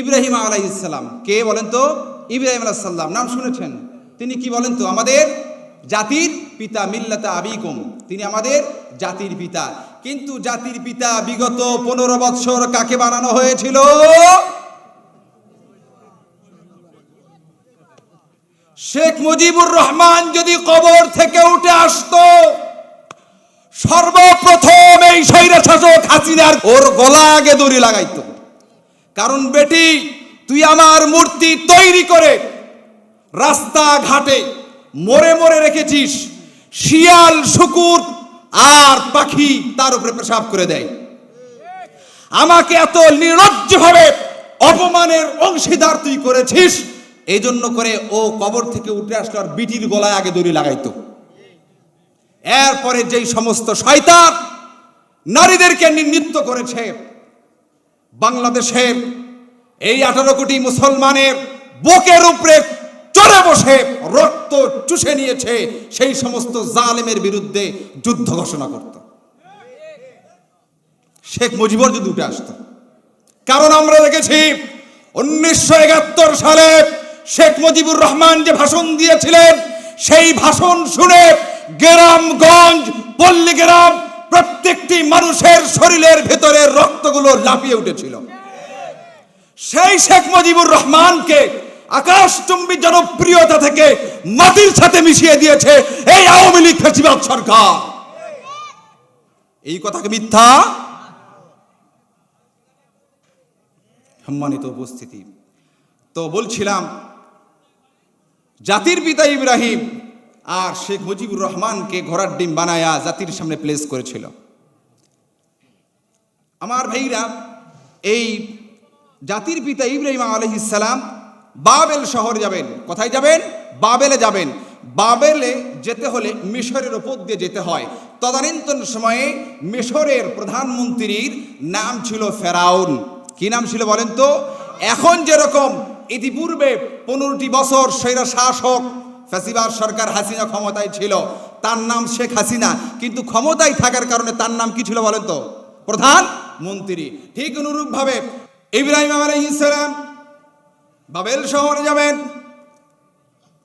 ইব্রাহিম আলাইসাল্লাম কে বলেন তো? ইব্রাহিম আলাইসাল্লাম নাম শুনেছেন? তিনি কি বলেন তো? আমাদের জাতির পিতা মিল্লাতা আবিকুম। তিনি আমাদের জাতির পিতা। কিন্তু জাতির পিতা বিগত পনেরো বৎসর কাকে বানানো হয়েছিল? শেখ মুজিবুর রহমান যদি কবর থেকে উঠে আসতো, সর্বপ্রথম এই স্বৈরা শাসক হাসিনার ওর গলা আগে দড়ি লাগাইতো। কারণ বেটি, তুই আমার মূর্তি তৈরি করে রাস্তা ঘাটে মরে মোড়ে রেখেছিস। শিয়াল, শুকুর আর পাখি তার উপরে পেশাব করে দেয়। আমাকে এত নির্লজ্জভাবে অপমানের অংশীদার তুই করেছিস এই জন্য করে ও কবর থেকে উঠে আসলো আর বিটির গলায় আগে দড়ি লাগাইতো। এরপরে যেই সমস্ত শয়তান নারীদেরকে নিন্দিত করেছে বাংলাদেশের এই আঠারো কোটি মুসলমানের বুকের উপরে চড়ে বসে রক্ত চুষে নিয়েছে সেই সমস্ত জালেমের বিরুদ্ধে যুদ্ধ ঘোষণা করত। শেখ মুজিবর যদি উঠে আসতো। কারণ আমরা দেখেছি উনিশশো একাত্তর সালে শেখ মুজিবুর রহমান যে ভাষণ দিয়েছিলেন, সেই ভাষণ শুনে গ্রামগঞ্জ পল্লী গ্রাম প্রত্যেকটি মানুষের শরীরের ভেতরে রক্তগুলো লাফিয়ে উঠেছিল। সেই শেখ মুজিবুর রহমানকে আকাশচুম্বী জনপ্রিয়তা থেকে মাটির সাথে মিশিয়ে দিয়েছে এই আওয়ামী লীগ ফেসিবাদ সরকার। এই কথাকে মিথ্যা? সম্মানিত উপস্থিতি। তো বলছিলাম, জাতির পিতা ইব্রাহিম আর শেখ মুজিবুর রহমানকে ঘোড়ার ডিম বানায়া জাতির সামনে প্লেস করেছিল। আমার ভাইরা, এই জাতির পিতা ইব্রাহিম আলহিসাল্লাম বাবেল শহর যাবেন। কোথায় যাবেন? বাবেলে যাবেন। বাবেলে যেতে হলে মিশরের ওপর দিয়ে যেতে হয়। তদানীন্তন সময়ে মিশরের প্রধানমন্ত্রীর নাম ছিল ফেরাউন। কি নাম ছিল বলেন তো? এখন যেরকম, ইতিপূর্বে পনেরোটি বছর স্বৈরা শাসক ফ্যাসিবার সরকার হাসিনা ক্ষমতায় ছিল, তার নাম শেখ হাসিনা, কিন্তু ক্ষমতায় থাকার কারণে তার নাম কি ছিল বলেন তো? প্রধান মন্ত্রী। ঠিক অনুরূপভাবে ইব্রাহিম আলাইহিসসালাম বাবেল শহরে যাবেন।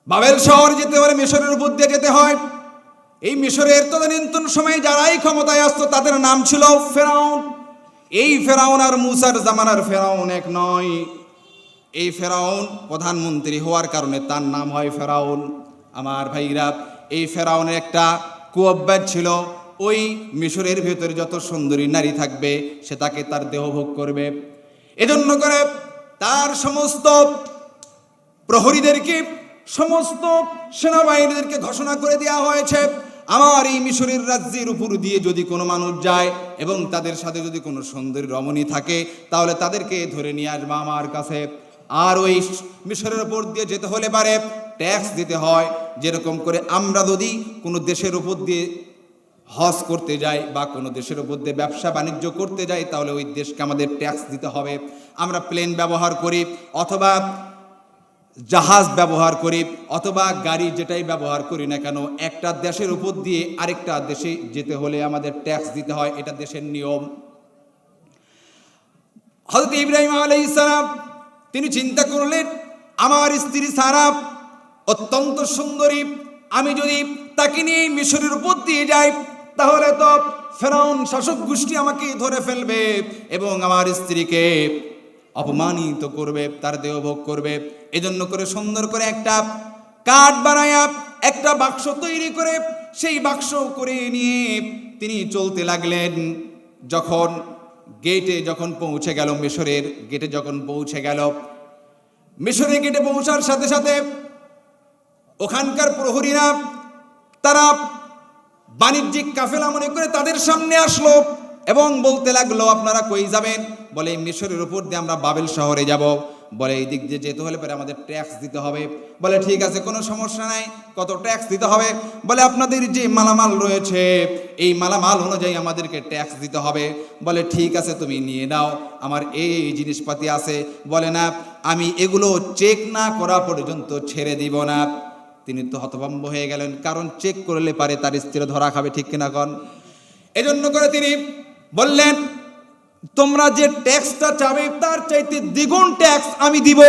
বাবেল শহর যেতে হলে মিশরের উপর দিয়ে যেতে হয়। এই মিশরের তদানীন্তন সময়ে যারাই ক্ষমতায় আসতো, তাদের নাম ছিল ফেরাউন। এই ফেরাউন আর মুসার জামানার ফেরাউন এক নয়। এই ফেরাউন প্রধানমন্ত্রী হওয়ার কারণে তার নাম হয় ফেরাউন। আমার ভাইরা, এই ফেরাউনের একটা কুঅভ্যাস ছিল, ওই মিশরের ভেতরে যত সুন্দরী নারী থাকবে, সে তাকে তার দেহভোগ করবে। এজন্য করে তার সমস্ত প্রহরীদেরকে, সমস্ত সেনাবাহিনীদেরকে ঘোষণা করে দেওয়া হয়েছে, আমার এই মিশরের রাজ্যের উপর দিয়ে যদি কোনো মানুষ যায় এবং তাদের সাথে যদি কোনো সুন্দরী রমণী থাকে, তাহলে তাদেরকে ধরে নিয়ে আসবে আমার কাছে। আর ওই মিশরের উপর দিয়ে যেতে হলে পারে ট্যাক্স দিতে হয়, যেরকম করে আমরা যদি কোনো দেশের উপর দিয়ে হজ করতে যাই বা কোনো দেশের উপর দিয়ে ব্যবসা বাণিজ্য করতে যাই, তাহলে ওই দেশকে আমাদের ট্যাক্স দিতে হবে। আমরা প্লেন ব্যবহার করি অথবা জাহাজ ব্যবহার করি অথবা গাড়ি যেটাই ব্যবহার করি না কেন, একটা দেশের উপর দিয়ে আরেকটা দেশে যেতে হলে আমাদের ট্যাক্স দিতে হয়, এটা দেশের নিয়ম। হজরত ইব্রাহিম আলাই ইসলাম তিনি চিন্তা করলেন, আমার স্ত্রী সারা অত্যন্ত সুন্দরী, আমি যদি তাকে নিয়ে মিশরের উপর দিয়ে যাই, তাহলে তো ফেরাউন শাসক গোষ্ঠী আমাকে ধরে ফেলবে এবং আমার স্ত্রীকে অপমানিত করবে, তার দেহভোগ করবে। এজন্য করে সুন্দর করে একটা কাঠ বানায়া, একটা বাক্স তৈরি করে, সেই বাক্স করে নিয়ে তিনি চলতে লাগলেন। যখন গেটে যখন পৌঁছে গেল মিশরের গেটে যখন পৌঁছে গেল, মিশরের গেটে পৌঁছার সাথে সাথে ওখানকার প্রহরীরা, তারা বাণিজ্যিক কাফেলা মনে করে তাদের সামনে আসলো এবং বলতে লাগল, আপনারা কই যাবেন? বলে, মিশরের উপর দিয়ে আমরা বাবেল শহরে যাব। বলে, এই দিক দিয়ে যেতে হলে পরে আমাদের ট্যাক্স দিতে হবে। বলে, ঠিক আছে, কোনো সমস্যা নাই। কত ট্যাক্স দিতে হবে? বলে, আপনাদের যে মালামাল রয়েছে, এই মালামাল অনুযায়ী আমাদেরকে ট্যাক্স দিতে হবে। বলে, ঠিক আছে, তুমি নিয়ে নাও। আমার এই জিনিসপাতি আছে। বলে, না, আমি এগুলো চেক না করা পর্যন্ত ছেড়ে দিব না। তিনি তো হতভম্ব হয়ে গেলেন, কারণ চেক করলে পারে তার স্ত্রী ধরা খাবে, ঠিক কিনা কন? এজন্য করে তিনি বললেন তোমরা যে ট্যাক্সটা চাবে, তার চাইতে দ্বিগুণ ট্যাক্স আমি দিব।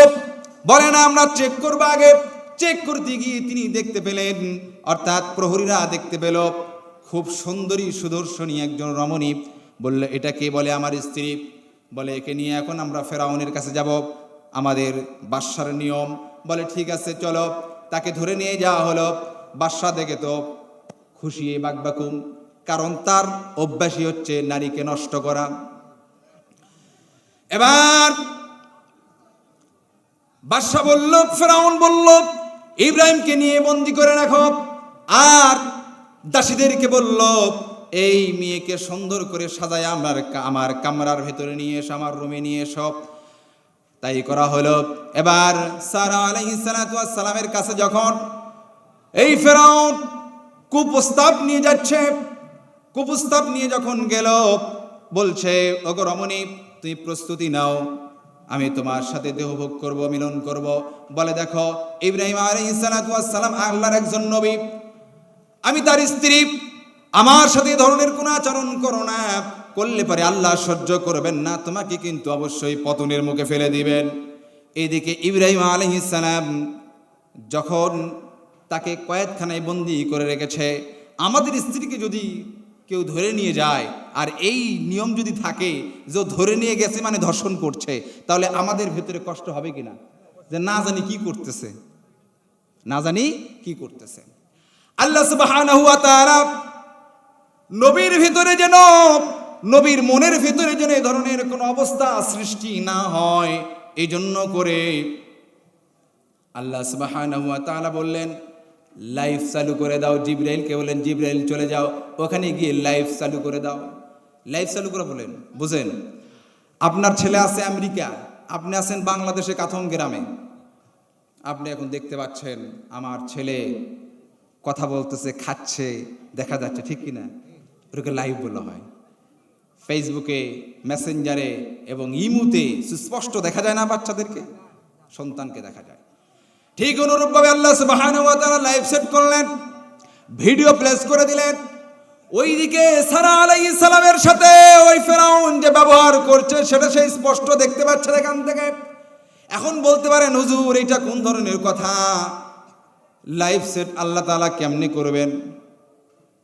বলে না, আমরা চেক করব আগে। চেক করতে গিয়ে তিনি দেখতে পেলেন, অর্থাৎ প্রহরীরা দেখতে পেল, খুব সুন্দরী সুদর্শনী একজন রমণী। বলল, এটা কে? বলে, আমার স্ত্রী। বলে, একে নিয়ে এখন আমরা ফেরাউনের কাছে যাব। আমাদের বাদশার নিয়ম। বলে, ঠিক আছে, চলো। তাকে ধরে নিয়ে যাওয়া হলো। বাদশা দেখে তো খুশি বাকবাকুম কারণ তার অভ্যাসই হচ্ছে নারীকে নষ্ট করা। এবার বাদশা বলল, ফেরাউন বলল, ইব্রাহিমকে নিয়ে বন্দি করে রাখো। আর দাসীদেরকে বলল, এই মেয়েকে সুন্দর করে সাজায় আমার আমার কামরার ভেতরে নিয়ে এসো, আমার রুমে নিয়ে এসো। তাই করা হলো। এবার সারা আলাইহিস সালাতু ওয়াস সালামের কাছে যখন এই ফেরাউন কুপ্রস্তাব নিয়ে যাচ্ছে, কুপ্রস্তাব নিয়ে যখন গেল, বলছে, ওগো রমণী তুমি প্রস্তুতি নাও। আমি তোমার সাথে দেহভোগ করব, মিলন করব। বলে দেখো, ইব্রাহিম সালাম আল্লাহর একজন নবী। আমি তার স্ত্রী। আমার সাথে ধরনের কোনো আচরণ করো না। করলে পারে আল্লাহ সহ্য করবেন না। তোমাকে কিন্তু অবশ্যই পতনের মুখে ফেলে দিবেন। এইদিকে ইব্রাহিম আলহিসাম যখন তাকে কয়েদখানায় বন্দি করে রেখেছে, আমাদের স্ত্রীকে যদি কেউ ধরে নিয়ে যায়। আর এই নিয়ম যদি থাকে যে ধরে নিয়ে গেছে মানে ধর্ষণ করছে, তাহলে আমাদের ভেতরে কষ্ট হবে কিনা? যে না জানি কি করতেছে। না জানি কি করতেছে। আল্লাহ তাআলা নবীর ভিতরে যেন, নবীর মনের ভিতরে যেন এই ধরনের কোনো অবস্থা সৃষ্টি না হয় এই জন্য করে আল্লাহ তাআলা বললেন লাইফ চালু করে দাও, জিব্রাইলকে বলেন, জিব্রাইল, চলে যাও। ওখানে গিয়ে লাইফ চালু করে দাও। লাইফ চালু করে বলেন, বুঝেন, আপনার ছেলে আছে আমেরিকা, আপনি আছেন বাংলাদেশে কাথম গ্রামে। আপনি এখন দেখতে পাচ্ছেন, আমার ছেলে কথা বলতেছে, খাচ্ছে, দেখা যাচ্ছে, ঠিক কিনা? ওটাকে লাইভ বলা হয়। ফেসবুকে মেসেঞ্জারে এবং ইমুতে সুস্পষ্ট দেখা যায় না বাচ্চাদেরকে, সন্তানকে দেখা যায়। ঠিক অনুরূপভাবে আল্লাহ সুবহানাহু লাইভ সেট করলেন ভিডিও প্লেস করে দিলেন। ওইদিকে সারা আলাইহিস সালামের সাথে ওই ফেরাউন যে ব্যবহার করছে, সেটা সেই স্পষ্ট দেখতে পাচ্ছে এখান থেকে। এখন বলতে পারেন, হুজুর এটা কোন ধরনের কথা? লাইফ সেট আল্লাহ তাআলা কেমনে করবেন?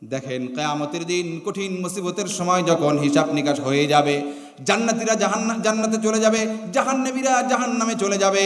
দেখেন, কেয়ামতের দিন কঠিন মুসিবতের সময় যখন হিসাব নিকাশ হয়ে যাবে জান্নাতীরা জাহান জান্নাতে চলে যাবে জাহান্নামীরা জাহান্নামে চলে যাবে।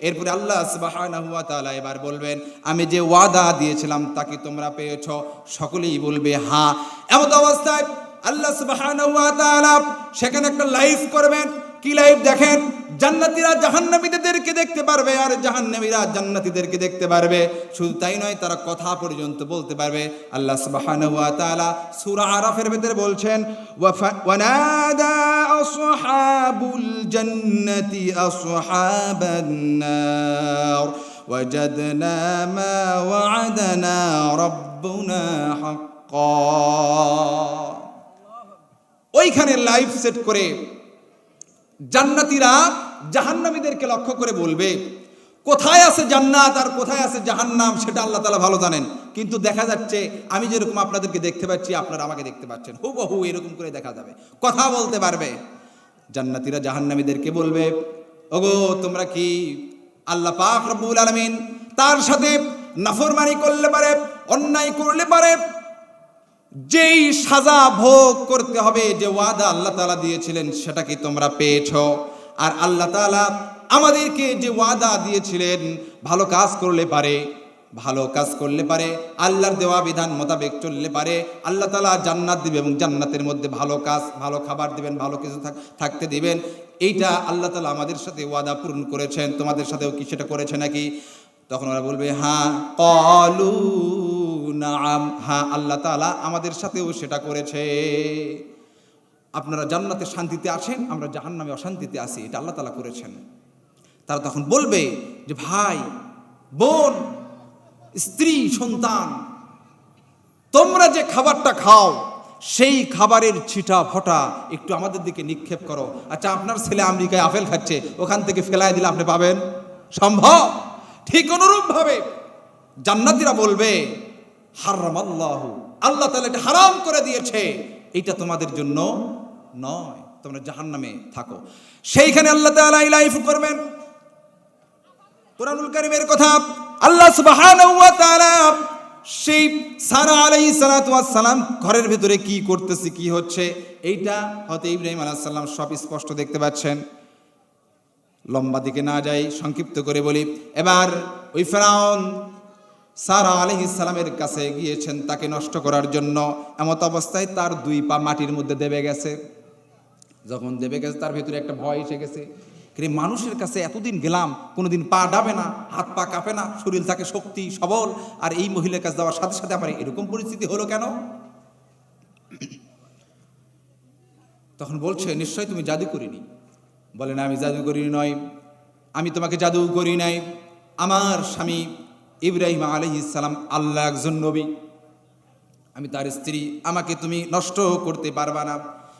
এরপরে আল্লাহ সুবহানাহু তাআলা এবার বলবেন, আমি যে ওয়াদা দিয়েছিলাম তাকে তোমরা পেয়েছ। সকলেই বলবে হ্যাঁ। এমত অবস্থায় আল্লাহ সুবহানাহু তাআলা সেখানে একটা লাইফ করবেন। কি লাইভ দেখেন? জান্নাতীরা জাহান্নামীদেরকে দেখতে পারবে আর জাহান্নামীরা জান্নাতীদেরকে দেখতে পারবে। শুধু তাই নয়, তারা কথা পর্যন্ত বলতে পারবে। আল্লাহ সুবহানাহু ওয়া তাআলা সূরা আরাফের ভিতরে বলছেন ওয়ানাদা আসহাবুল জান্নাতি আসহাবান নার। ওয়াজাদনা মা ওয়া'াদানা রাব্বুনা হাক্কা। ওইখানে লাইভ সেট করে জান্নাতীরা জাহান্নামীদেরকে লক্ষ্য করে বলবে, কোথায় আছে জান্নাত আর কোথায় আছে জাহান্নাম সেটা আল্লাহ তালা ভালো জানেন। কিন্তু দেখা যাচ্ছে, আমি যেরকম আপনাদেরকে দেখতে পাচ্ছি, আপনারা আমাকে দেখতে পাচ্ছেন। হু হুবহু এরকম করে দেখা যাবে। কথা বলতে পারবে। জান্নাতীরা জাহান্নামীদেরকে বলবে, ওগো, তোমরা কি আল্লাহ পাক রব্বুল আলামিন তার সাথে নাফরমানি করলে পারে, অন্যায় করলে পারে? যেই সাজা ভোগ করতে হবে, যে ওয়াদা আল্লাহ তাআলা দিয়েছিলেন, সেটা কি তোমরা পেয়েছ? আর আল্লাহ তাআলা আমাদেরকে যে ওয়াদা দিয়েছিলেন, ভালো কাজ করলে পারে, ভালো কাজ করলে পারে, আল্লাহর দেওয়া বিধান মোতাবেক চললে পারে, আল্লাহ তালা জান্নাত দিবে এবং জান্নাতের মধ্যে ভালো কাজ, ভালো খাবার দিবেন, ভালো কিছু থাক- থাকতে দিবেন। এইটা আল্লাহ তাআলা আমাদের সাথে ওয়াদা পূরণ করেছেন। তোমাদের সাথেও কি সেটা করেছে নাকি? তখন ওরা বলবে হ্যাঁ কলু নাম। হ্যাঁ আল্লাহ তাআলা আমাদের সাথেও সেটা করেছে। আপনারা জান্নাতে শান্তিতে আছেন, আমরা জাহান্নামে অশান্তিতে আছি, এটা আল্লাহ তাআলা করেছেন। তারা তখন বলবে যে, ভাই, বোন, স্ত্রী, সন্তান, তোমরা যে খাবারটা খাও, সেই খাবারের ছিটা ফটা একটু আমাদের দিকে নিক্ষেপ করো। আচ্ছা আপনার ছেলে আমেরিকায় আপেল খাচ্ছে, ওখান থেকে ফেলায় দিলে আপনি পাবেন? সম্ভব? ঠিক অনুরূপ ভাবে জান্নাতীরা বলবে হারাম আল্লাহ আল্লাহ তাআলা এটা হারাম করে দিয়েছে। এটা তোমাদের জন্য নয়। তোমরা জাহান নামে থাকো। সেইখানে আল্লাহ তাআলা এই লাইফ করবেন। কোরআনুল কারিমের কথা আল্লাহ সুবহানাহু ওয়া সেই সারা ওয়াস সালাম ঘরের ভিতরে কি করতেছে, কি হচ্ছে, এইটা হয়তো ইব্রাহিম আলাইহিস সালাম সব স্পষ্ট দেখতে পাচ্ছেন। লম্বা দিকে না যাই, সংক্ষিপ্ত করে বলি। এবার ওই ফেরাউন সারা আলাইহিস সালামের কাছে গিয়েছেন তাকে নষ্ট করার জন্য। এমত অবস্থায় তার দুই পা মাটির মধ্যে দেবে গেছে। যখন দেবে গেছে, তার ভিতরে একটা ভয় এসে গেছে কিন্তু মানুষের কাছে এতদিন গেলাম, কোনোদিন পা ডাবে না, হাত পা কাঁপে না, শরীর থাকে শক্তি, সবল, আর এই মহিলার কাছে যাওয়ার সাথে সাথে আমার এরকম পরিস্থিতি হলো কেন? তখন বলছে, নিশ্চয় তুমি জাদু করিনি। বলে, না, আমি জাদু করিনি নয়। আমি তোমাকে জাদু করি নাই। আমার স্বামী ইব্রাহিম আলহিস সালাম আল্লাহ একজন নবী। আমি তার স্ত্রী, আমাকে তুমি নষ্ট করতে পারবা না।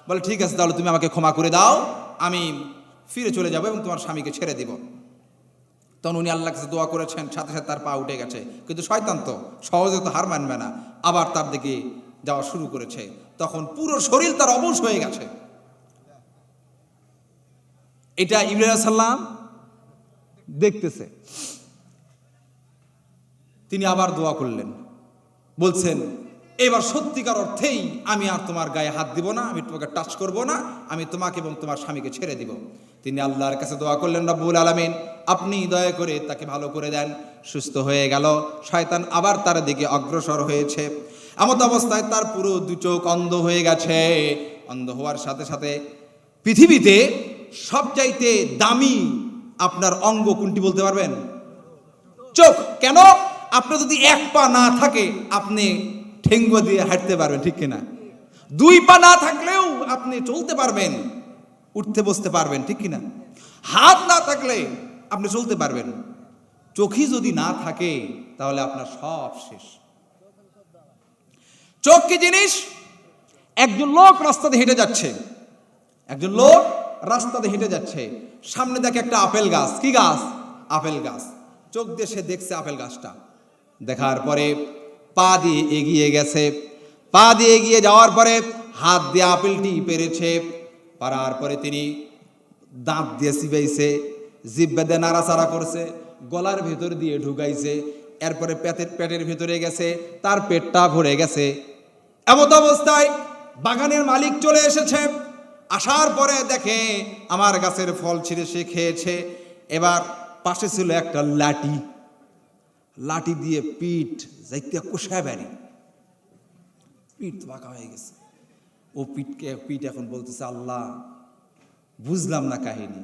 বলে, ঠিক আছে, তাহলে তুমি আমাকে ক্ষমা করে দাও, আমি ফিরে চলে যাব এবং তোমার স্বামীকে ছেড়ে দিব। তখন উনি আল্লাহ কাছে দোয়া করেছেন, সাথে সাথে তার পা উঠে গেছে। কিন্তু শয়তান তো সহজে তো হার মানবে না। আবার তার দিকে যাওয়া শুরু করেছে। তখন পুরো শরীর তার অবশ হয়ে গেছে। এটা ইব্রাহিম সাল্লাম দেখতেছে। তিনি আবার দোয়া করলেন। বলছেন, এবার সত্যিকার অর্থেই আমি আর তোমার গায়ে হাত দিব না, আমি তোমাকে টাচ করব না, আমি তোমাকে এবং তোমার স্বামীকে ছেড়ে দিব। তিনি আল্লাহর কাছে দোয়া করলেন, রব্বুল আলামিন, আপনি দয়া করে তাকে ভালো করে দেন, সুস্থ হয়ে গেল, শয়তান আবার তার দিকে অগ্রসর হয়েছে। এমত অবস্থায় তার পুরো দু চোখ অন্ধ হয়ে গেছে। অন্ধ হওয়ার সাথে সাথে পৃথিবীতে সবচাইতে দামি আপনার অঙ্গ কোনটি বলতে পারবেন? চোখ। কেন? আপনার যদি এক পা না থাকে, আপনি ঠেঙ্গুয়া দিয়ে হাঁটতে পারবেন, ঠিক কিনা? দুই পা না থাকলেও আপনি চলতে পারবেন, উঠতে বসতে পারবেন, ঠিক কিনা? হাত না থাকলে আপনি চলতে পারবেন। চোখই যদি না থাকে, তাহলে আপনার সব শেষ। চোখ কি জিনিস? একজন লোক রাস্তাতে হেঁটে যাচ্ছে। একজন লোক রাস্তাতে হেঁটে যাচ্ছে। সামনে দেখে একটা আপেল গাছ। কি গাছ? আপেল গাছ। চোখ দিয়ে সে দেখছে আপেল গাছটা। দেখার পরে পা দিয়ে এগিয়ে গেছে। পা দিয়ে এগিয়ে যাওয়ার পরে হাত দিয়ে আপেলটি পেরেছে। পারার পরে তিনি দাঁত দিয়ে চিবাইছে জিব্বা দিয়ে নাড়াচাড়া করছে, গলার ভেতর দিয়ে ঢুকাইছে, এরপরে পেটের পেটের ভেতরে গেছে, তার পেটটা ভরে গেছে। এমত অবস্থায় বাগানের মালিক চলে এসেছে। আসার পরে দেখে আমার গাছের ফল ছিঁড়ে সে খেয়েছে। এবার পাশে ছিল একটা লাঠি। লাঠি দিয়ে পিঠ যাইতে কোষায় বাড়ি। পিঠ বাঁকা হয়ে গেছে। ও পিঠকে, পিঠ এখন বলতেছে, আল্লাহ, বুঝলাম না কাহিনী।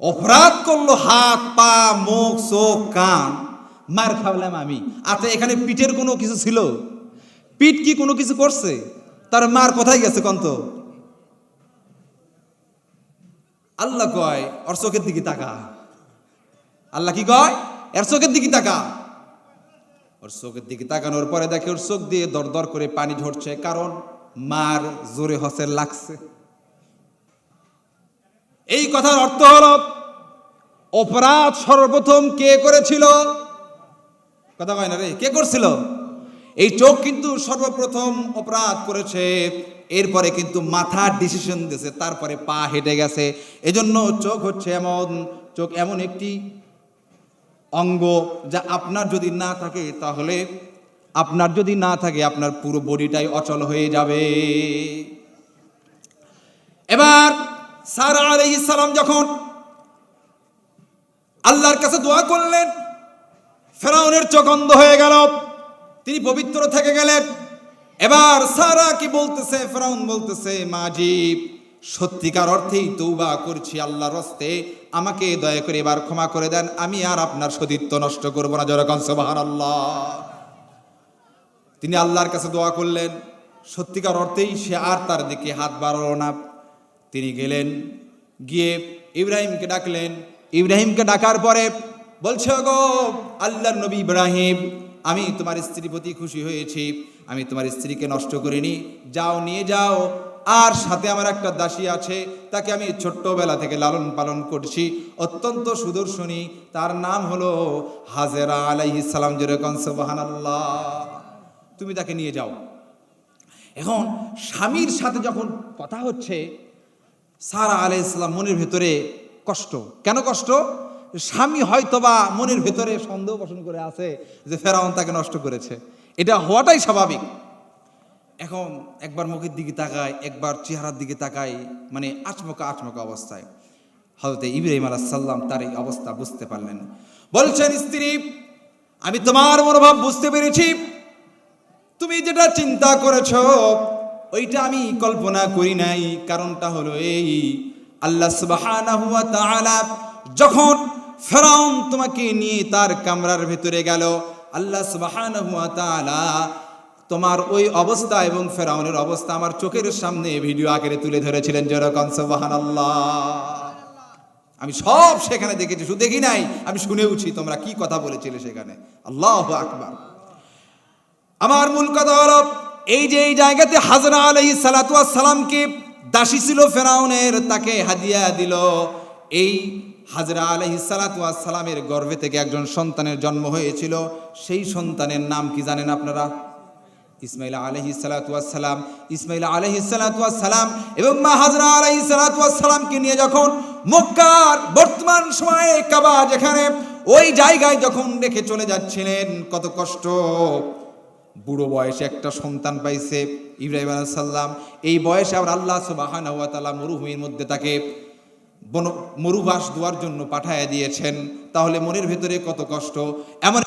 অপরাধ করল হাত, পা, মুখ, চোখ, কান, মার খাওয়ালাম আমি। আচ্ছা এখানে পিঠের কোনো কিছু ছিল? পিঠ কি কোনো কিছু করছে? তার মার কোথায় গেছে কন্ত আল্লাহ কয়, ওর চোখের দিকে তাকা। আল্লাহ কি কয়? এর চোখের দিকে তাকা ওর চোখের দিকে তাকানোর পরে দেখে ওর চোখ দিয়ে দর দর করে পানি ঝরছে, কারণ মার জোরে হসের লাগছে। এই কথার অর্থ হল, অপরাধ সর্বপ্রথম কে করেছিল? কথা কয় না রে, কে করছিল? এই চোখ কিন্তু সর্বপ্রথম অপরাধ করেছে, এরপরে কিন্তু মাথা ডিসিশন দিয়েছে, তারপরে পা হেঁটে গেছে। এজন্য চোখ হচ্ছে এমন, চোখ এমন একটি অঙ্গ যা আপনার যদি না থাকে তাহলে আপনার যদি না থাকে, আপনার পুরো বডিটাই অচল হয়ে যাবে। এবার সারা আলাইহিস সালাম যখন আল্লাহর কাছে দোয়া করলেন, ফেরাউনের চোখ অন্ধ হয়ে গেল, তিনি পবিত্র থেকে গেলেন। এবার সারা কি বলতেছে? ফেরাউন বলতেছে মাজিব সত্যিকার অর্থেই তৌবা করছি আল্লাহর রস্তে আমাকে দয়া করে এবার ক্ষমা করে দেন, আমি আর আপনার সতীত্ব নষ্ট করব না যেরকম সোবাহান আল্লাহ তিনি আল্লাহর কাছে দোয়া করলেন, সত্যিকার অর্থেই সে আর তার দিকে হাত বাড়ালো না। তিনি গেলেন, গিয়ে ইব্রাহিমকে ডাকলেন। ইব্রাহিমকে ডাকার পরে বলছে গো আল্লাহর নবী ইব্রাহিম, আমি তোমার স্ত্রীর প্রতি খুশি হয়েছি। আমি তোমার স্ত্রীকে নষ্ট করিনি। যাও, নিয়ে যাও। আর সাথে আমার একটা দাসী আছে, তাকে আমি ছোট্টবেলা থেকে লালন পালন করছি, অত্যন্ত সুদর্শনী। তার নাম হলো হাজেরা আলাইহিস সালাম যেরকম সুবহানাল্লাহ। তুমি তাকে নিয়ে যাও। এখন স্বামীর সাথে যখন কথা হচ্ছে, সারা আলাই ইসলাম মনের ভেতরে কষ্ট। কেন কষ্ট? স্বামী হয়তোবা মনের ভেতরে সন্দেহ পোষণ করে আছে যে ফেরাউন তাকে নষ্ট করেছে। এটা হওয়াটাই স্বাভাবিক। এখন একবার মুখের দিকে তাকায়, একবার চেহারার দিকে তাকায় মানে আচমকা আচমকা অবস্থায়। হয়তো ইব্রাহিম সাল্লাম তার এই অবস্থা বুঝতে পারলেন। বলছেন, স্ত্রী, আমি তোমার মনোভাব বুঝতে পেরেছি। তুমি যেটা চিন্তা করেছ, ওইটা আমি কল্পনা করি নাই। কারণটা হলো এই, আল্লাহ তাআলা যখন ফেরাউন তোমাকে নিয়ে তার কামরার ভেতরে গেল, আল্লাহ তাআলা তোমার ওই অবস্থা এবং ফেরাউনের অবস্থা আমার চোখের সামনে ভিডিও আকারে তুলে ধরেছিলেন যেরকম সুবহানাল্লাহ। আমি সব সেখানে দেখেছি, শুধু দেখি নাই, আমি শুনেওছি তোমরা কি কথা বলেছিলে সেখানে। আল্লাহ আকবার। আমার মূল কথা হলো, এই যে এই জায়গাতে হাজরা আলহি সালাতামকে দাসী ছিল ফেরাউনের, তাকে হাদিয়া দিল। এই হাজরা আলহি সালাতামের গর্ভে থেকে একজন সন্তানের জন্ম হয়েছিল। সেই সন্তানের নাম কি জানেন আপনারা? ইসমাইল আলহি সালাতাম ইসমাইল আলহি সালাতাম এবং মা হাজরা আলহি সালাতামকে নিয়ে যখন মক্কার বর্তমান সময়ে কাবা যেখানে ওই জায়গায় যখন রেখে চলে যাচ্ছিলেন, কত কষ্ট। বুড়ো বয়সে একটা সন্তান পাইছে ইব্রাহিম আলাইহিস সাল্লাম এই বয়সে আবার আল্লাহ সুবহানাহু ওয়া মরুভূমির মধ্যে তাকে মরুবাস দেওয়ার জন্য পাঠায় দিয়েছেন। তাহলে মনের ভেতরে কত কষ্ট। এমন